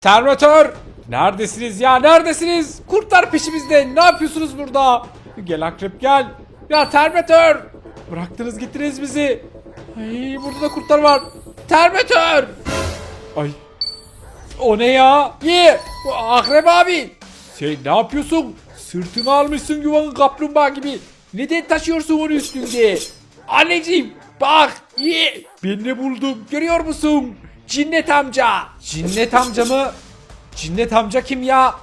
Terminator! Neredesiniz ya? Neredesiniz? Kurtlar peşimizde. Ne yapıyorsunuz burada? Gel akrep gel. Ya Terminator! Bıraktınız gittiniz bizi. Ay burada da kurtlar var. Terminator! Ay. O ne ya? Ye! Akrep abi! Sen ne yapıyorsun? Sırtına almışsın yuvanın kaplumbağa gibi. Neden taşıyorsun onu üstünde? Anneciğim bak ye! Ben ne buldum görüyor musun? Cinnet amca. Cinnet amca mı? Cinnet amca kim ya?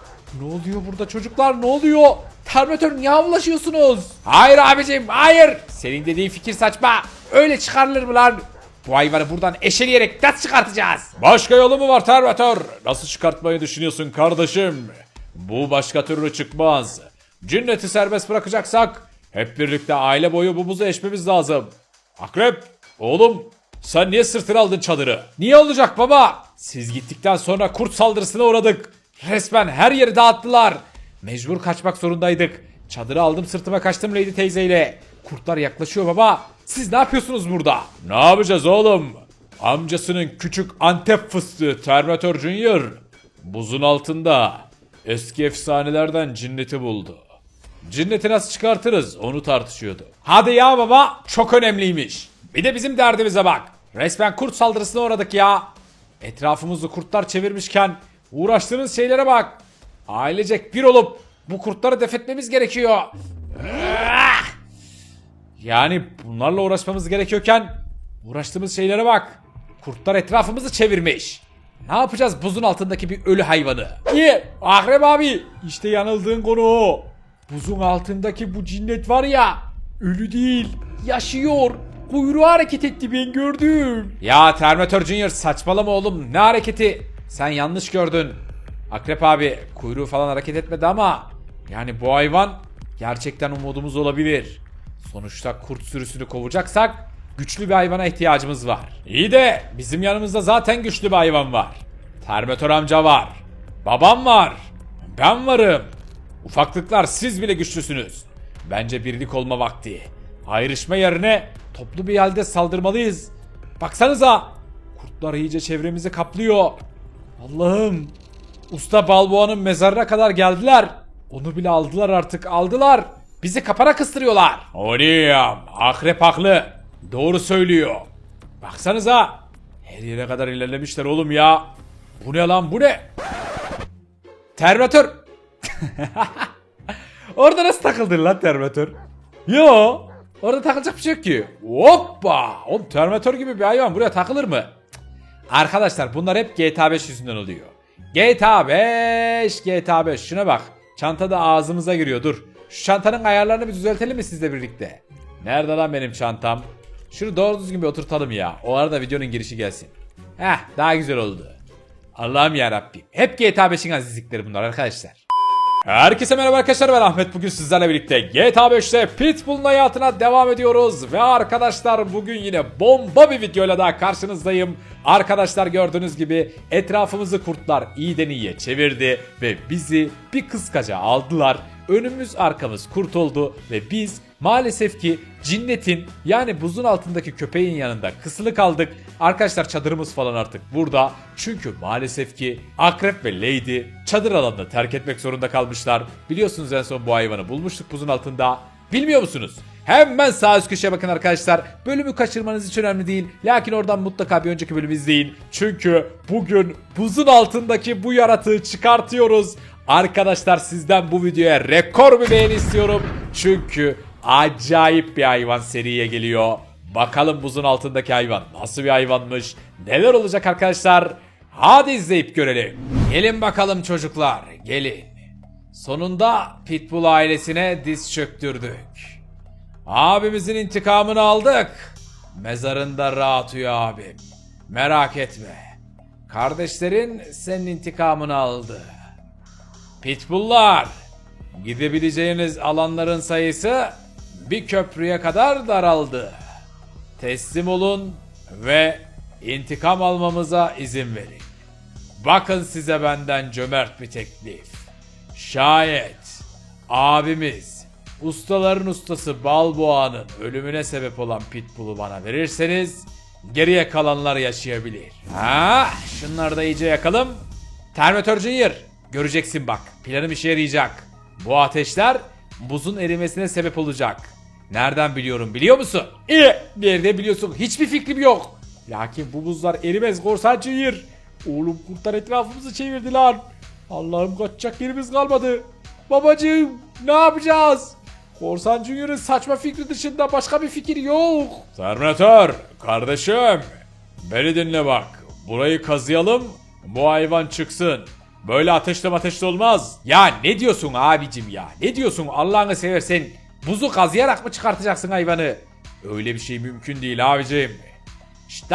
Ne oluyor burada çocuklar ne oluyor? Terminator niye avlaşıyorsunuz? Hayır abicim hayır. Senin dediğin fikir saçma. Öyle çıkarılır mı lan? Bu hayvanı buradan eşeleyerek nasıl çıkartacağız? Başka yolu mu var Terminator? Nasıl çıkartmayı düşünüyorsun kardeşim? Bu başka türlü çıkmaz. Cinneti serbest bırakacaksak hep birlikte aile boyu bu buzu eşmemiz lazım. Akrep, oğlum sen niye sırtına aldın çadırı? Niye olacak baba? Siz gittikten sonra kurt saldırısına uğradık. Resmen her yeri dağıttılar. Mecbur kaçmak zorundaydık. Çadırı aldım sırtıma kaçtım Lady teyzeyle. Kurtlar yaklaşıyor baba. Siz ne yapıyorsunuz burada? Ne yapacağız oğlum? Amcasının küçük Antep fıstığı Terminator Junior buzun altında eski efsanelerden cinneti buldu. Cinneti nasıl çıkartırız onu tartışıyordu. Hadi ya baba çok önemliymiş. Bir de bizim derdimize bak. Resmen kurt saldırısına uğradık ya. Etrafımızı kurtlar çevirmişken uğraştığınız şeylere bak. Ailecek bir olup bu kurtları defetmemiz gerekiyor. Ah! Yani bunlarla uğraşmamız gerekiyorken uğraştığımız şeylere bak. Kurtlar etrafımızı çevirmiş. Ne yapacağız buzun altındaki bir ölü hayvanı? İyi Akrep abi işte yanıldığın konu o. Buzun altındaki bu cinnet var ya ölü değil yaşıyor. Kuyruğu hareket etti ben gördüm. Ya Terminator Junior saçmalama oğlum ne hareketi? Sen yanlış gördün. Akrep abi kuyruğu falan hareket etmedi ama yani bu hayvan gerçekten umudumuz olabilir. Sonuçta kurt sürüsünü kovacaksak güçlü bir hayvana ihtiyacımız var. İyi de bizim yanımızda zaten güçlü bir hayvan var. Terminator amca var. Babam var. Ben varım. Ufaklıklar siz bile güçlüsünüz. Bence birlik olma vakti. Ayrışma yerine toplu bir halde saldırmalıyız. Baksanıza. Kurtlar iyice çevremizi kaplıyor. Allah'ım. Usta Balboa'nın mezarına kadar geldiler. Onu bile aldılar artık aldılar. Bizi kapana kıstırıyorlar. Oriyam. Akrep haklı. Doğru söylüyor. Baksanıza. Her yere kadar ilerlemişler oğlum ya. Bu ne lan bu ne? Terminator. Orada nasıl takıldın lan Terminator? Yo. Orada takılacak bir şey yok ki. Hoppa. Oğlum Terminator gibi bir hayvan buraya takılır mı? Arkadaşlar bunlar hep GTA 5 yüzünden oluyor. GTA 5, GTA 5. Şuna bak. Çanta da ağzımıza giriyor. Dur. Şu çantanın ayarlarını bir düzeltelim mi sizle birlikte? Nerede lan benim çantam? Şunu doğru düzgün bir oturtalım ya. O arada videonun girişi gelsin. Heh daha güzel oldu. Allah'ım ya Rabbim. Hep GTA 5'in azizlikleri bunlar arkadaşlar. Herkese merhaba arkadaşlar ben Ahmet bugün sizlerle birlikte GTA 5'te Pitbull'un hayatına devam ediyoruz ve arkadaşlar bugün yine bomba bir videoyla daha karşınızdayım. Arkadaşlar gördüğünüz gibi etrafımızı kurtlar iyiden iyiye çevirdi ve bizi bir kıskaca aldılar. Önümüz arkamız kurt oldu ve biz maalesef ki cinnetin yani buzun altındaki köpeğin yanında kısılı kaldık. Arkadaşlar çadırımız falan artık burada. Çünkü maalesef ki Akrep ve Lady çadır alanını terk etmek zorunda kalmışlar. Biliyorsunuz en son bu hayvanı bulmuştuk buzun altında. Bilmiyor musunuz? Hemen sağ üst köşeye bakın arkadaşlar. Bölümü kaçırmanız hiç önemli değil. Lakin oradan mutlaka bir önceki bölümü izleyin. Çünkü bugün buzun altındaki bu yaratığı çıkartıyoruz. Arkadaşlar sizden bu videoya rekor bir beğeni istiyorum. Çünkü acayip bir hayvan seriye geliyor. Bakalım buzun altındaki hayvan nasıl bir hayvanmış? Neler olacak arkadaşlar? Hadi izleyip görelim. Gelin bakalım çocuklar, gelin. Sonunda Pitbull ailesine diz çöktürdük. Abimizin intikamını aldık. Mezarında rahat uyu abim. Merak etme. Kardeşlerin senin intikamını aldı. Pitbulllar. Gidebileceğiniz alanların sayısı bir köprüye kadar daraldı. Teslim olun ve intikam almamıza izin verin. Bakın size benden cömert bir teklif. Şayet abimiz ustaların ustası Balboa'nın ölümüne sebep olan Pitbull'u bana verirseniz geriye kalanlar yaşayabilir. Ha, şunları da iyice yakalım. Termatör Junior, göreceksin bak. Planım işe yarayacak. Bu ateşler buzun erimesine sebep olacak. Nereden biliyorum biliyor musun? İyi. Nerede biliyorsun? Hiçbir fikrim yok. Lakin bu buzlar erimez korsan Junior. Oğlum kurtlar etrafımızı çevirdiler. Allah'ım kaçacak yerimiz kalmadı. Babacığım ne yapacağız? Korsan Junior'ın saçma fikri dışında başka bir fikir yok. Terminator kardeşim beni dinle bak. Burayı kazıyalım bu hayvan çıksın. Böyle ateşle ateşle olmaz. Ya ne diyorsun abicim ya? Ne diyorsun Allah'ını seversen? Buzu kazıyarak mı çıkartacaksın hayvanı? Öyle bir şey mümkün değil abicim. Şşt!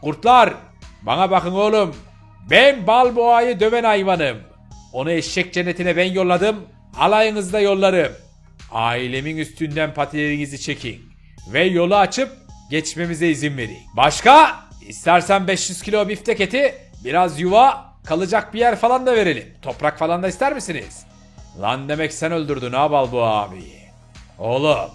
Kurtlar! Bana bakın oğlum. Ben Balboa'yı döven hayvanım. Onu eşek cennetine ben yolladım. Alayınızı da yollarım. Ailemin üstünden patilerinizi çekin. Ve yolu açıp geçmemize izin verin. Başka? İstersen 500 kilo biftek eti, biraz yuva, kalacak bir yer falan da verelim. Toprak falan da ister misiniz? Lan demek sen öldürdün ha Balboa abi. Oğlum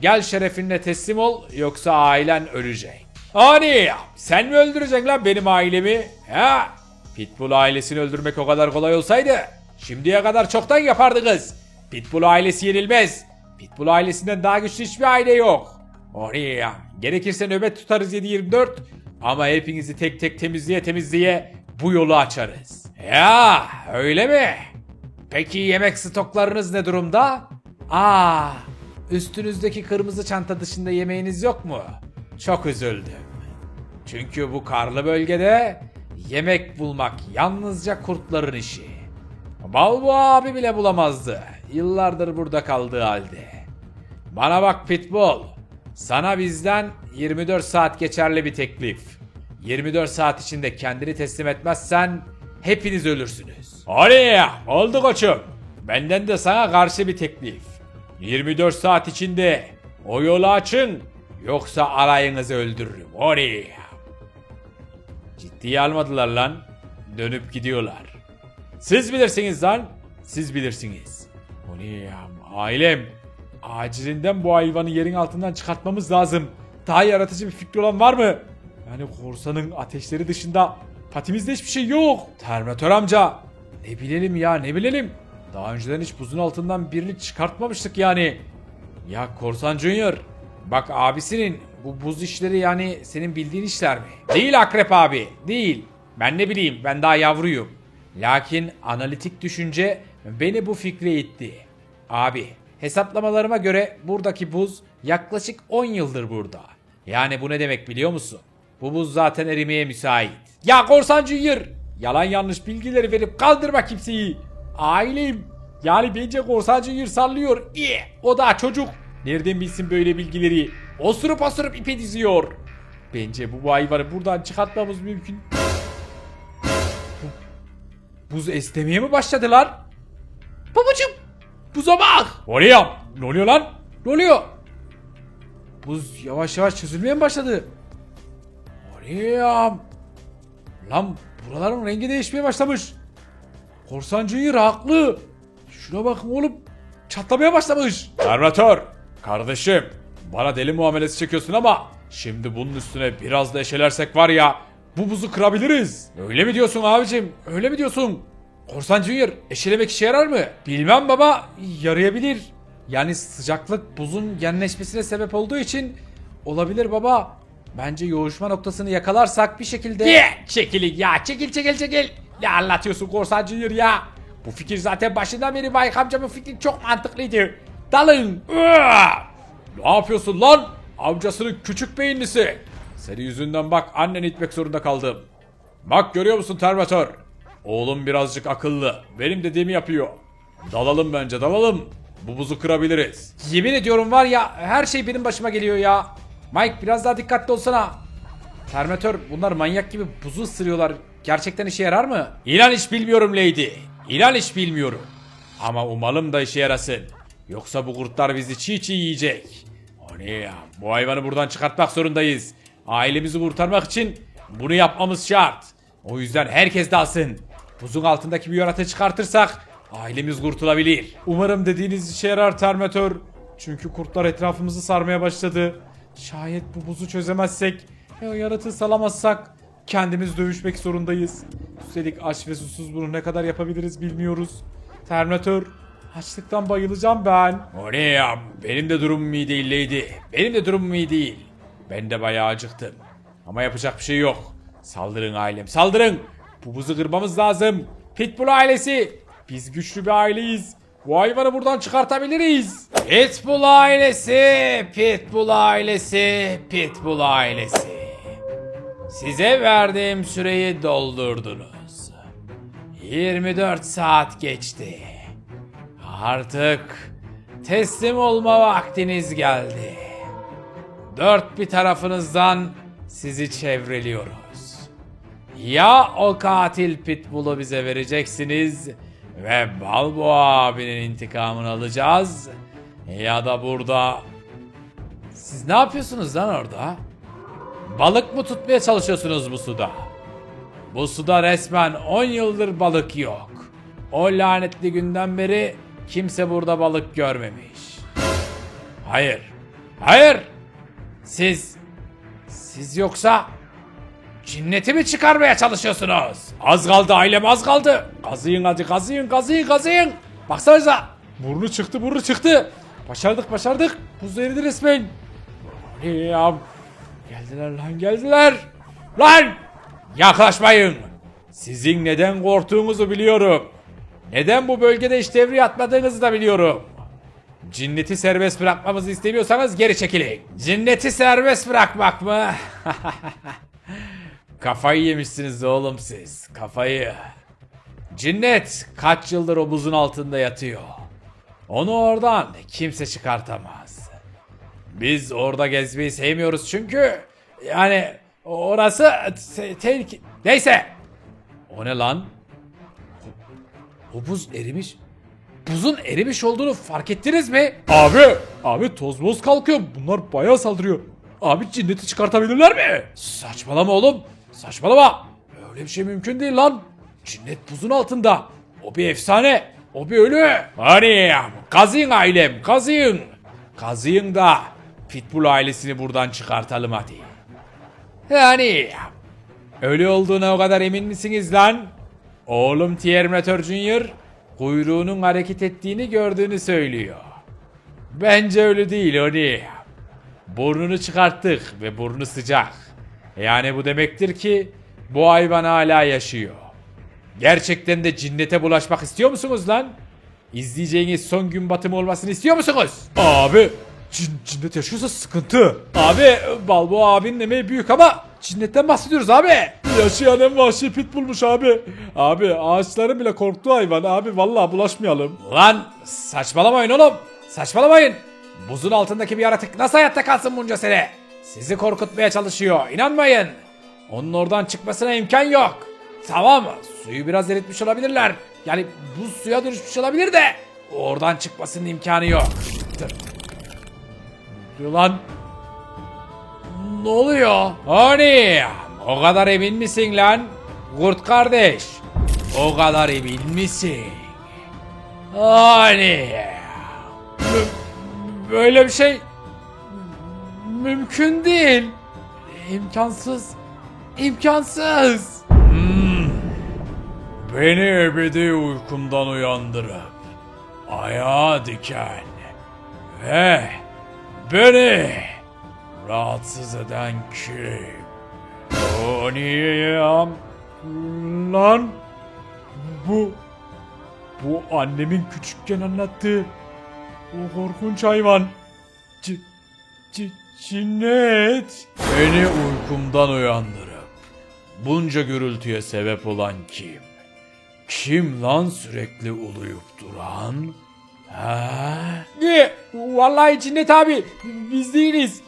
gel şerefinle teslim ol yoksa ailen ölecek. Ani sen mi öldüreceksin lan benim ailemi? Ha? Pitbull ailesini öldürmek o kadar kolay olsaydı şimdiye kadar çoktan yapardınız. Pitbull ailesi yenilmez. Pitbull ailesinden daha güçlü hiçbir aile yok. Oraya gerekirse nöbet tutarız 7-24 ama hepinizi tek tek temizliğe temizliğe bu yolu açarız. Ya öyle mi? Peki yemek stoklarınız ne durumda? Aa, üstünüzdeki kırmızı çanta dışında yemeğiniz yok mu? Çok üzüldüm. Çünkü bu karlı bölgede yemek bulmak yalnızca kurtların işi. Balboa abi bile bulamazdı. Yıllardır burada kaldığı halde. Bana bak Pitbull. Sana bizden 24 saat geçerli bir teklif. 24 saat içinde kendini teslim etmezsen hepiniz ölürsünüz. Oraya oldu koçum. Benden de sana karşı bir teklif. 24 saat içinde o yolu açın yoksa alayınızı öldürürüm. Oraya. Ciddiye almadılar lan. Dönüp gidiyorlar. Siz bilirsiniz lan. Siz bilirsiniz. Oraya ailem. Acilinden bu hayvanı yerin altından çıkartmamız lazım. Daha yaratıcı bir fikri olan var mı? Yani korsanın ateşleri dışında patimizde hiçbir şey yok. Terminator amca. Ne bilelim ya ne bilelim. Daha önceden hiç buzun altından birini çıkartmamıştık yani. Ya Korsan Junior. Bak abisinin bu buz işleri yani senin bildiğin işler mi? Değil Akrep abi. Değil. Ben ne bileyim ben daha yavruyum. Lakin analitik düşünce beni bu fikre itti. Abi hesaplamalarıma göre buradaki buz yaklaşık 10 yıldır burada. Yani bu ne demek biliyor musun? Bu buz zaten erimeye müsait. Ya Korsan Junior! Yalan yanlış bilgileri verip kaldırma kimseyi. Ailem. Yani bence Korsan Junior sallıyor. İyi. O da çocuk. Nereden bilsin böyle bilgileri? Osurup osurup ipe diziyor. Bence bu hayvanı buradan çıkartmamız mümkün. Bu- Buz esnemeye mi başladılar? Babacım! Buza bak! Oraya! Ne oluyor lan? Ne oluyor? Buz yavaş yavaş çözülmeye mi başladı? Oraya! Lan buraların rengi değişmeye başlamış. Korsan Junior haklı. Şuna bakın oğlum. Çatlamaya başlamış. Terminator. Kardeşim. Bana deli muamelesi çekiyorsun ama şimdi bunun üstüne biraz da eşelersek var ya bu buzu kırabiliriz. Öyle mi diyorsun abicim? Öyle mi diyorsun? Korsan Junior eşelemek işe yarar mı? Bilmem baba yarayabilir. Yani sıcaklık buzun genleşmesine sebep olduğu için olabilir baba. Bence yoğuşma noktasını yakalarsak bir şekilde... Ye, çekilin ya çekil çekil çekil. Ne anlatıyorsun Korsan Junior ya? Bu fikir zaten başından beri Mike amcamın fikri çok mantıklıydı. Dalın. Ne yapıyorsun lan? Amcasının küçük beyinlisi. Senin yüzünden bak annen itmek zorunda kaldım. Bak görüyor musun Terminator? Oğlum birazcık akıllı. Benim dediğimi yapıyor. Dalalım bence dalalım. Bu buzu kırabiliriz. Yemin ediyorum var ya her şey benim başıma geliyor ya. Mike biraz daha dikkatli olsana. Terminator bunlar manyak gibi buzu ısırıyorlar. Gerçekten işe yarar mı? İnan hiç bilmiyorum Lady. İnan hiç bilmiyorum. Ama umalım da işe yarasın. Yoksa bu kurtlar bizi çiğ çiğ yiyecek. Ne ya? Bu hayvanı buradan çıkartmak zorundayız. Ailemizi kurtarmak için bunu yapmamız şart. O yüzden herkes dalsın. Buzun altındaki bir yaratığı çıkartırsak ailemiz kurtulabilir. Umarım dediğiniz işe yarar Terminator. Çünkü kurtlar etrafımızı sarmaya başladı. Şayet bu buzu çözemezsek ve o yaratığı salamazsak kendimiz dövüşmek zorundayız. Üstelik aç ve susuz bunu ne kadar yapabiliriz bilmiyoruz. Terminator, açlıktan bayılacağım ben. O ne ya? Benim de durumum iyi değil Lady. Benim de durumum iyi değil. Ben de bayağı acıktım. Ama yapacak bir şey yok. Saldırın ailem, saldırın. Bu buzu kırmamız lazım. Pitbull ailesi. Biz güçlü bir aileyiz. Bu hayvanı buradan çıkartabiliriz. Pitbull ailesi, Pitbull ailesi, Pitbull ailesi. Size verdiğim süreyi doldurdunuz. 24 saat geçti. Artık teslim olma vaktiniz geldi. Dört bir tarafınızdan sizi çevreliyoruz. Ya o katil Pitbull'u bize vereceksiniz ve Balboa abinin intikamını alacağız ya da burada... Siz ne yapıyorsunuz lan orada? Balık mı tutmaya çalışıyorsunuz bu suda? Bu suda resmen 10 yıldır balık yok. O lanetli günden beri kimse burada balık görmemiş. Hayır. Hayır. Siz siz yoksa cinneti mi çıkarmaya çalışıyorsunuz? Az kaldı ailem az kaldı. Kazıyın hadi kazıyın kazıyın kazıyın. Baksanıza. Burnu çıktı burnu çıktı. Başardık başardık. Buz eridi resmen. Ya geldiler lan geldiler. Lan yaklaşmayın. Sizin neden korktuğunuzu biliyorum. Neden bu bölgede işlevri atmadığınızı da biliyorum. Cinneti serbest bırakmamızı istemiyorsanız geri çekilin. Cinneti serbest bırakmak mı? Kafayı yemişsiniz oğlum siz. Kafayı. Cinnet kaç yıldır o buzun altında yatıyor. Onu oradan kimse çıkartamaz. Biz orada gezmeyi sevmiyoruz çünkü yani orası te- tehlike... Neyse. O ne lan? O buz erimiş. Buzun erimiş olduğunu fark ettiniz mi? Abi, abi toz boz kalkıyor. Bunlar bayağı saldırıyor. Abi cinneti çıkartabilirler mi? Saçmalama oğlum. Saçmalama. Öyle bir şey mümkün değil lan. Cinnet buzun altında. O bir efsane. O bir ölü. Hani kazıyın ailem kazıyın. Kazıyın da Pitbull ailesini buradan çıkartalım hadi. Yani Ölü olduğuna o kadar emin misiniz lan? Oğlum Terminator Junior kuyruğunun hareket ettiğini gördüğünü söylüyor. Bence ölü değil Oni. Burnunu çıkarttık ve burnu sıcak. Yani bu demektir ki bu hayvan hala yaşıyor. Gerçekten de cinnete bulaşmak istiyor musunuz lan? İzleyeceğiniz son gün batımı olmasını istiyor musunuz? Abi cin, cinnet yaşıyorsa sıkıntı. Abi Balboa abinin emeği büyük ama cinnetten bahsediyoruz abi. Yaşayan en vahşi pitbullmuş abi. Abi ağaçların bile korktuğu hayvan abi vallahi bulaşmayalım. Lan saçmalamayın oğlum. Saçmalamayın. Buzun altındaki bir yaratık nasıl hayatta kalsın bunca sene? Sizi korkutmaya çalışıyor. İnanmayın. Onun oradan çıkmasına imkan yok. Tamam suyu biraz eritmiş olabilirler. Yani buz suya dönüşmüş olabilir de oradan çıkmasının imkanı yok. Dur. Oluyor lan? Ne oluyor? Hani o kadar emin misin lan? Kurt kardeş. O kadar emin misin? Hani Bö- böyle bir şey mümkün değil. İmkansız. İmkansız. Hmm. Beni ebedi uykumdan uyandırıp ayağa diken ve beni rahatsız eden kim? O niyem lan bu bu annemin küçükken anlattığı o korkunç hayvan. C c cinnet. Beni uykumdan uyandırıp bunca gürültüye sebep olan kim? Kim lan sürekli uluyup duran? Ha? Ne? Vallahi Cinnet abi biz değiliz.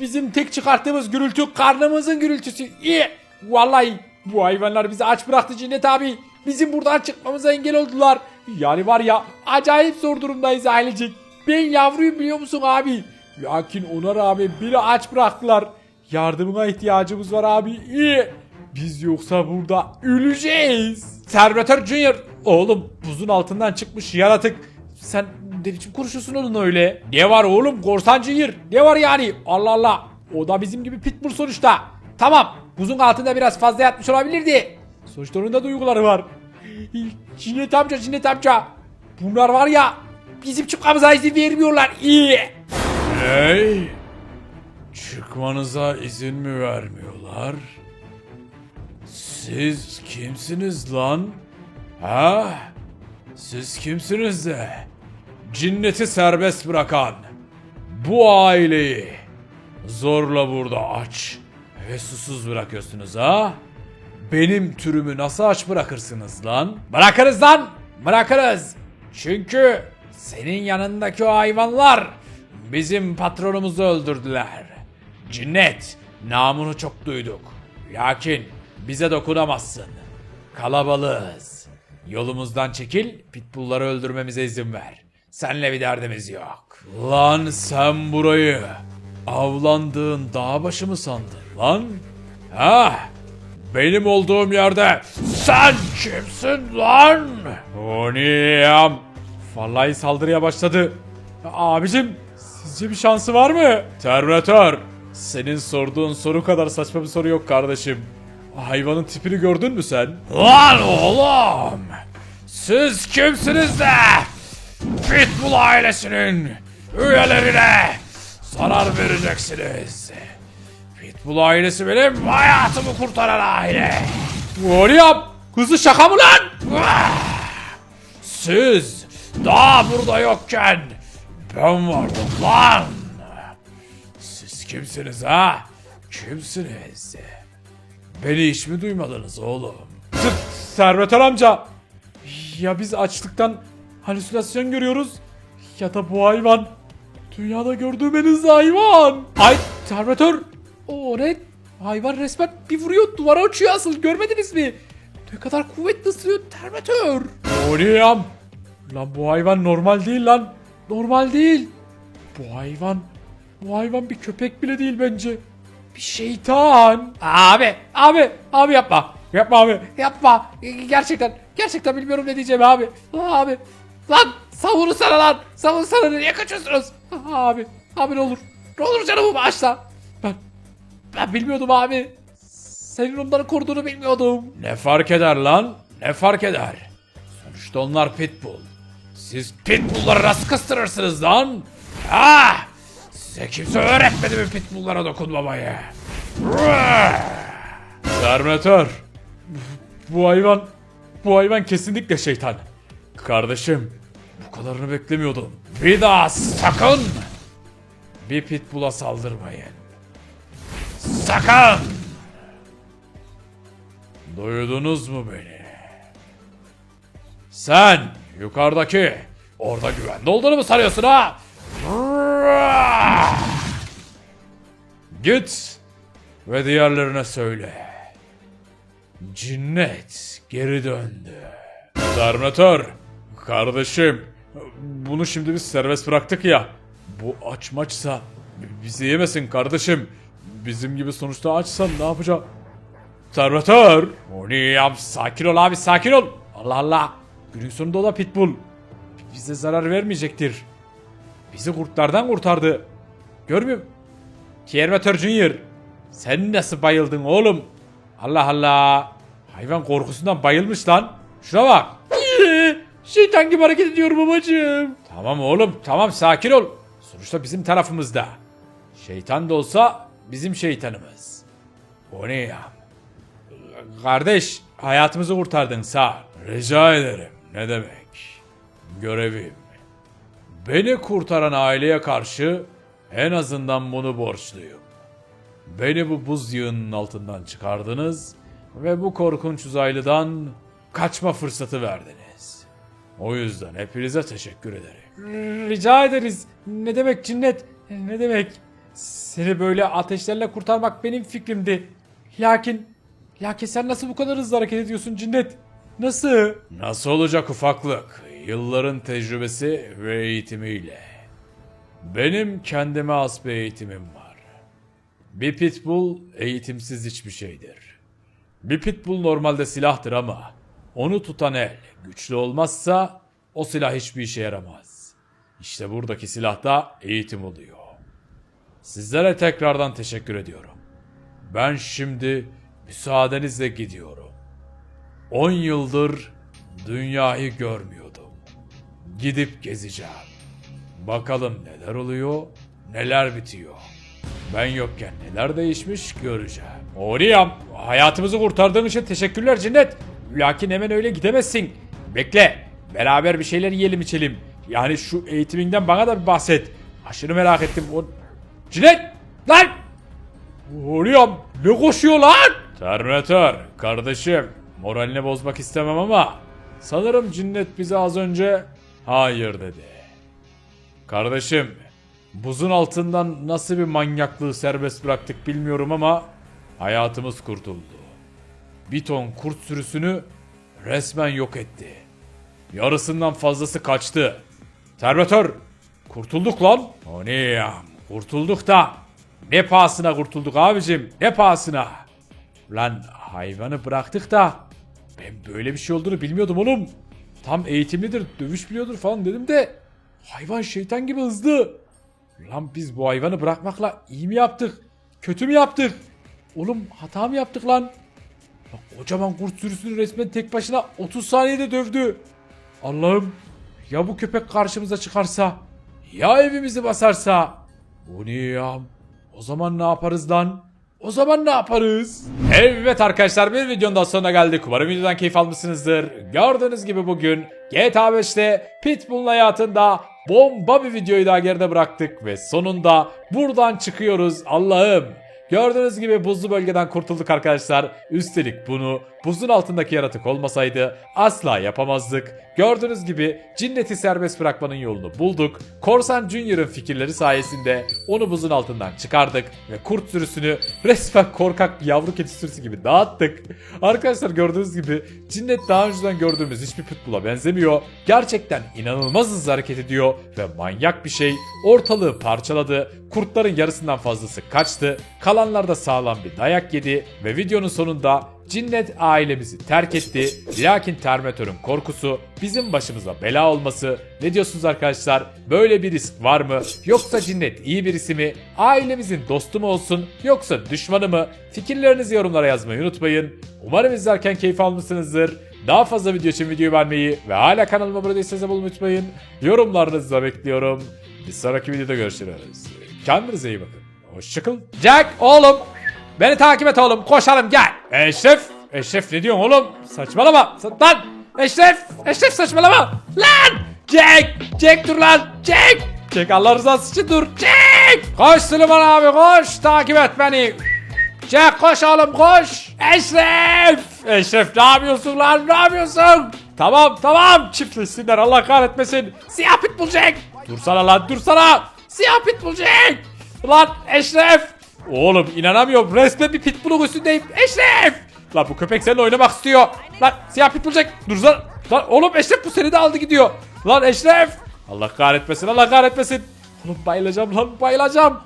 Bizim tek çıkarttığımız gürültü karnımızın gürültüsü. İyi. Vallahi bu hayvanlar bizi aç bıraktı Cinnet abi. Bizim buradan çıkmamıza engel oldular. Yani var ya acayip zor durumdayız ailecek. Ben yavruyum biliyor musun abi? Lakin ona rağmen beni aç bıraktılar. Yardımına ihtiyacımız var abi. İyi. Biz yoksa burada öleceğiz. Terminator Junior. Oğlum buzun altından çıkmış yaratık. Sen ne biçim konuşuyorsun onunla öyle? Ne var oğlum korsan Junior? Ne var yani? Allah Allah. O da bizim gibi pitbull sonuçta. Tamam. buzun altında biraz fazla yatmış olabilirdi. Sonuçta onun da duyguları var. Cinnet amca, Cinnet amca. Bunlar var ya bizim çıkmamıza izin vermiyorlar. İyi. Ney? Çıkmanıza izin mi vermiyorlar? Siz kimsiniz lan? Ha? Siz kimsiniz de? Cinneti serbest bırakan bu aileyi zorla burada aç ve susuz bırakıyorsunuz ha? Benim türümü nasıl aç bırakırsınız lan? Bırakırız lan. Bırakırız. Çünkü senin yanındaki o hayvanlar bizim patronumuzu öldürdüler. Cinnet, namını çok duyduk. Lakin bize dokunamazsın. Kalabalığız. Yolumuzdan çekil, pitbullları öldürmemize izin ver. Senle bir derdimiz yok. Lan sen burayı avlandığın dağ başı mı sandın lan? Ha? Benim olduğum yerde sen kimsin lan? Oniyam. Vallahi saldırıya başladı. Abicim, sizce bir şansı var mı? Terminator, senin sorduğun soru kadar saçma bir soru yok kardeşim. Hayvanın tipini gördün mü sen? Lan oğlum! Siz kimsiniz de Pitbull ailesinin üyelerine zarar vereceksiniz. Pitbull ailesi benim hayatımı kurtaran aile. Oğlum! Hızlı şaka mı lan? Siz daha burada yokken ben vardım lan. Siz kimsiniz ha? Kimsiniz? Beni hiç mi duymadınız oğlum? Serveter amca. Ya biz açlıktan halüsinasyon görüyoruz ya da bu hayvan dünyada gördüğüm en hızlı hayvan. Ay Serveter. O ne? Hayvan resmen bir vuruyor duvara uçuyor asıl görmediniz mi? Ne kadar kuvvetli ısırıyor Terminator. Oriyam. Lan bu hayvan normal değil lan. Normal değil. Bu hayvan, bu hayvan bir köpek bile değil bence. Bir şeytan. Abi, abi, abi yapma. Yapma abi, yapma. Gerçekten, gerçekten bilmiyorum ne diyeceğim abi. Abi, lan savunu sana lan. Savun sana niye kaçıyorsunuz? Abi, abi ne olur. Ne olur canımı bağışla. Ben, ben bilmiyordum abi. Senin onları koruduğunu bilmiyordum. Ne fark eder lan? Ne fark eder? Sonuçta onlar pitbull. Siz pitbullları nasıl kıstırırsınız lan? Ha! Size kimse öğretmedi mi pitbulllara dokunmamayı? Terminator. Bu hayvan, bu hayvan kesinlikle şeytan. Kardeşim, bu kadarını beklemiyordum. Bir daha sakın bir pitbull'a saldırmayın. Sakın! Duydunuz mu beni? Sen yukarıdaki Orada güvende olduğunu mu sanıyorsun ha? git ve diğerlerine söyle. Cinnet geri döndü. Terminator, kardeşim, bunu şimdi biz serbest bıraktık ya. Bu aç maçsa bizi yemesin kardeşim. Bizim gibi sonuçta açsan ne yapacak? Terminator. Onu yap sakin ol abi sakin ol. Allah Allah. Günün sonunda o da pitbull. Bize zarar vermeyecektir. Bizi kurtlardan kurtardı. Görmüyor? Terminator Junior. Sen nasıl bayıldın oğlum? Allah Allah. Hayvan korkusundan bayılmış lan. Şuna bak. Şeytan gibi hareket ediyor babacığım. Tamam oğlum tamam sakin ol. Sonuçta bizim tarafımızda. Şeytan da olsa bizim şeytanımız. O ne ya? Kardeş hayatımızı kurtardın sağ ol. Rica ederim. Ne demek? Görevim. Beni kurtaran aileye karşı en azından bunu borçluyum. Beni bu buz yığının altından çıkardınız ve bu korkunç uzaylıdan kaçma fırsatı verdiniz. O yüzden hepinize teşekkür ederim. Rica ederiz. Ne demek cinnet? Ne demek? Seni böyle ateşlerle kurtarmak benim fikrimdi. Lakin, lakin sen nasıl bu kadar hızlı hareket ediyorsun cinnet? Nasıl? Nasıl olacak ufaklık? Yılların tecrübesi ve eğitimiyle. Benim kendime has bir eğitimim var. Bir pitbull eğitimsiz hiçbir şeydir. Bir pitbull normalde silahtır ama onu tutan el güçlü olmazsa o silah hiçbir işe yaramaz. İşte buradaki silahta eğitim oluyor. Sizlere tekrardan teşekkür ediyorum. Ben şimdi müsaadenizle gidiyorum. 10 yıldır dünyayı görmüyordum. Gidip gezeceğim. Bakalım neler oluyor, neler bitiyor. Ben yokken neler değişmiş göreceğim. Oriyam, hayatımızı kurtardığın için teşekkürler Cinnet. Lakin hemen öyle gidemezsin. Bekle, beraber bir şeyler yiyelim içelim. Yani şu eğitiminden bana da bir bahset. Aşırı merak ettim. O... Cinnet, lan! Oriyam, ne koşuyor lan? Terminator, kardeşim, moralini bozmak istemem ama sanırım cinnet bize az önce hayır dedi. Kardeşim, buzun altından nasıl bir manyaklığı serbest bıraktık bilmiyorum ama hayatımız kurtuldu. Bir ton kurt sürüsünü resmen yok etti. Yarısından fazlası kaçtı. Terminator, kurtulduk lan. Ya? Kurtulduk da. Ne pahasına kurtulduk abicim? Ne pahasına? Lan hayvanı bıraktık da ben böyle bir şey olduğunu bilmiyordum oğlum. Tam eğitimlidir, dövüş biliyordur falan dedim de hayvan şeytan gibi hızlı. Lan biz bu hayvanı bırakmakla iyi mi yaptık? Kötü mü yaptık? Oğlum hata mı yaptık lan? Bak, kocaman kurt sürüsünü resmen tek başına 30 saniyede dövdü. Allah'ım ya bu köpek karşımıza çıkarsa? Ya evimizi basarsa? Bu ne ya? O zaman ne yaparız lan? O zaman ne yaparız? Evet arkadaşlar bir videonun daha sonuna geldik. Umarım videodan keyif almışsınızdır. Gördüğünüz gibi bugün GTA 5'te Pitbull'un hayatında bomba bir videoyu daha geride bıraktık. Ve sonunda buradan çıkıyoruz Allah'ım. Gördüğünüz gibi buzlu bölgeden kurtulduk arkadaşlar. Üstelik bunu buzun altındaki yaratık olmasaydı asla yapamazdık. Gördüğünüz gibi cinneti serbest bırakmanın yolunu bulduk. Korsan Junior'ın fikirleri sayesinde onu buzun altından çıkardık ve kurt sürüsünü resmen korkak yavru kedi sürüsü gibi dağıttık. Arkadaşlar gördüğünüz gibi cinnet daha önceden gördüğümüz hiçbir pitbull'a benzemiyor. Gerçekten inanılmaz hızlı hareket ediyor ve manyak bir şey ortalığı parçaladı. Kurtların yarısından fazlası kaçtı. Kalanlar da sağlam bir dayak yedi ve videonun sonunda Cinnet ailemizi terk etti. Lakin Terminator'ın korkusu bizim başımıza bela olması. Ne diyorsunuz arkadaşlar? Böyle bir risk var mı? Yoksa Cinnet iyi birisi mi? Ailemizin dostu mu olsun? Yoksa düşmanı mı? Fikirlerinizi yorumlara yazmayı unutmayın. Umarım izlerken keyif almışsınızdır. Daha fazla video için videoyu beğenmeyi ve hala kanalıma abone değilseniz abone unutmayın. Yorumlarınızı da bekliyorum. Bir sonraki videoda görüşürüz. Kendinize iyi bakın. Hoşçakalın. Jack oğlum, beni takip et oğlum, koşalım gel. Eşref, Eşref ne diyorsun oğlum? Saçmalama. Sa- Lan, Eşref, Eşref saçmalama. Lan, Jack, Jack dur lan, Jack. Jack Allah rızası için dur, Jack. Koş Süleyman abi koş, takip et beni. Jack koş oğlum koş. Eşref. Eşref ne yapıyorsun lan ne yapıyorsun? Tamam tamam çiftleşsinler Allah kahretmesin. Siyah pitbull Jack. Dursana lan dursana. Siyah pitbull Jack. Lan Eşref. Oğlum inanamıyorum resmen bir pitbull'un üstündeyim. Eşref. Lan bu köpek seninle oynamak istiyor. Lan siyah pitbull Jack. Dursana. Lan oğlum Eşref bu seni de aldı gidiyor. Lan Eşref. Allah kahretmesin Allah kahretmesin. Oğlum bayılacağım lan bayılacağım.